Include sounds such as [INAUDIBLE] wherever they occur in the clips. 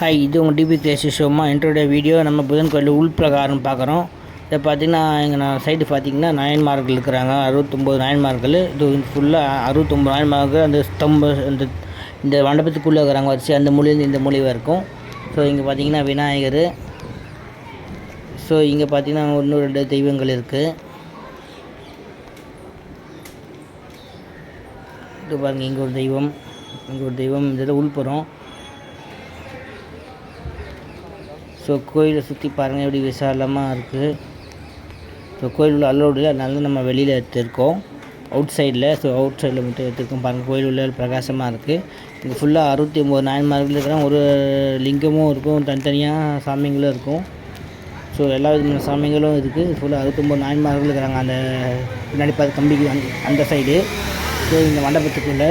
Hi இது உங்கள் DP crazy ஷோமா இன்ட்ரோடைய வீடியோ நம்ம புதன் கோயில் உள் பிரகாரம் பார்க்குறோம். இதை பார்த்தீங்கன்னா இங்கே நான் சைடு பார்த்தீங்கன்னா நாயன்மார்கள் இருக்கிறாங்க. அறுபத்தொம்போது நாயன்மார்கள் இது ஃபுல்லாக அறுபத்தொம்பது நாயன்மார்கள் அந்த ஸ்தம்ப அந்த இந்த மண்டபத்துக்குள்ளே இருக்கிறாங்க வரிசை அந்த மொழியிலேருந்து இந்த மொழி வரைக்கும் ஸோ இங்கே பார்த்தீங்கன்னா விநாயகர். ஸோ இங்கே பார்த்தீங்கன்னா இன்னும் ரெண்டு தெய்வங்கள் இருக்குது இது பாருங்கள் இங்கே ஒரு தெய்வம். இங்கே ஒரு தெய்வம். இதில் உள்புறம் ஸோ கோயிலை சுற்றி பாருங்கள் எப்படி விசாலமாக இருக்குது ஸோ கோயில் உள்ள அலோடு அதனால நம்ம வெளியில் எடுத்துருக்கோம். அவுட் சைடில் ஸோ அவுட் சைடில் மட்டும் எடுத்துருக்கோம் பாருங்கள் கோயில் உள்ள பிரகாசமாக இருக்குது இது ஃபுல்லாக அறுபத்தி ஒம்பது நாயன்மார்கள் இருக்கிறாங்க ஒரு லிங்கமும் இருக்கும் தனித்தனியாக சாமிங்களும் இருக்கும். ஸோ எல்லா விதமான சாமிகளும் இருக்குது ஃபுல்லாக அறுபத்தொம்போது நாயன்மார்கள் இருக்கிறாங்க அந்த பின்னாடி பார்த்து கம்பிக்கு அந்த அந்த சைடு. ஸோ இந்த மண்டபத்துக்குள்ளே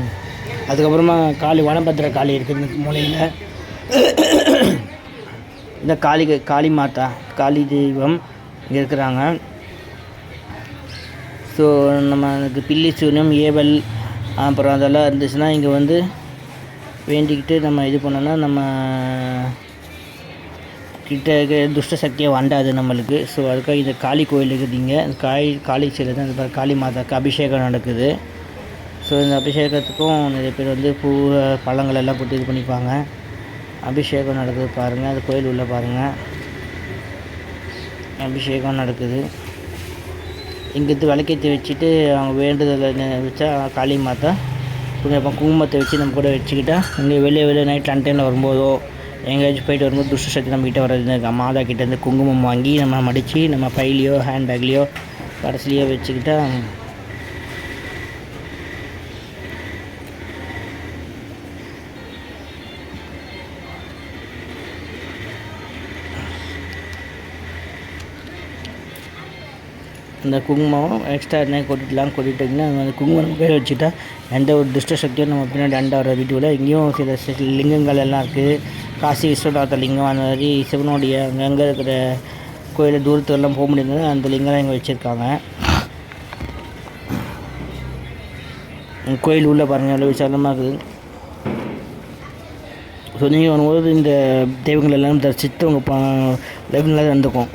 [CLEARS THROAT] அதுக்கப்புறமா காளி வனபத்திர காளி இருக்குது இந்த மூலையில். இந்த காளி காளி மாதா காளி தெய்வம் இங்கே இருக்கிறாங்க. ஸோ நம்ம எனக்கு பில்லி சூன்யம் ஏவல் அப்புறம் அதெல்லாம் இருந்துச்சுன்னா இங்கே வந்து வேண்டிக்கிட்டு நம்ம இது பண்ணோன்னா நம்ம கிட்ட இருக்க துஷ்ட சக்தியை வண்டாது நம்மளுக்கு. ஸோ அதுக்காக இந்த காளி கோயில் இருக்குதுங்க இந்த காளி காளி சிலை தான் இந்த காளி மாதாக்கு அபிஷேகம் நடக்குது. ஸோ இந்த அபிஷேகத்துக்கும் நிறைய பேர் வந்து பூ பழங்கள் எல்லாம் போட்டு இது பண்ணிப்பாங்க. அபிஷேகம் நடக்குது பாருங்கள் அது கோயில் உள்ளே பாருங்கள் அபிஷேகம் நடக்குது. இங்கேருந்து விளக்கேற்றி வச்சுட்டு அவங்க வேண்டுதலை வச்சா காளி மாதா கொஞ்சம் குங்குமத்தை வச்சு நம்ம கூட வச்சுக்கிட்டா இங்கே வெளியே வெளியே நைட் டைமில் வரும்போதோ எங்கேயாச்சும் போயிட்டு வரும்போது துஷ்ட சக்தி நம்ம கிட்டே வர்றது மாதா கிட்டேருந்து குங்குமம் வாங்கி நம்ம மடித்து நம்ம பையிலையோ ஹேண்ட்பேக்லேயோ கடைசிலையோ வச்சுக்கிட்டா அந்த குங்குமம் எக்ஸ்ட்ரா என்ன கொட்டிடலாம் கொட்டிட்டிங்கன்னா அந்த குங்குமம் பேர் வச்சுட்டா எந்த ஒரு துஷ்ட சக்தியும் நம்ம பின்னாடி அண்டா வர வீட்டுக்குள்ள. இங்கேயும் சில லிங்கங்கள் எல்லாம் இருக்குது காசி விஸ்வநாத லிங்கம் அந்த மாதிரி சிவனுடைய அங்கங்கே இருக்கிற கோயிலில் தூரத்துக்கெல்லாம் போக முடியாது அந்த லிங்கம்லாம் இங்கே வச்சுருக்காங்க. கோயில் உள்ளே பாருங்கள் எவ்வளோ விசாலமாக இருக்குது. ஸோ நீங்கள் வரும்போது இந்த தெய்வங்கள் எல்லாம் தரிசித்து உங்கள் லைஃப் நல்லா இருந்துக்கும்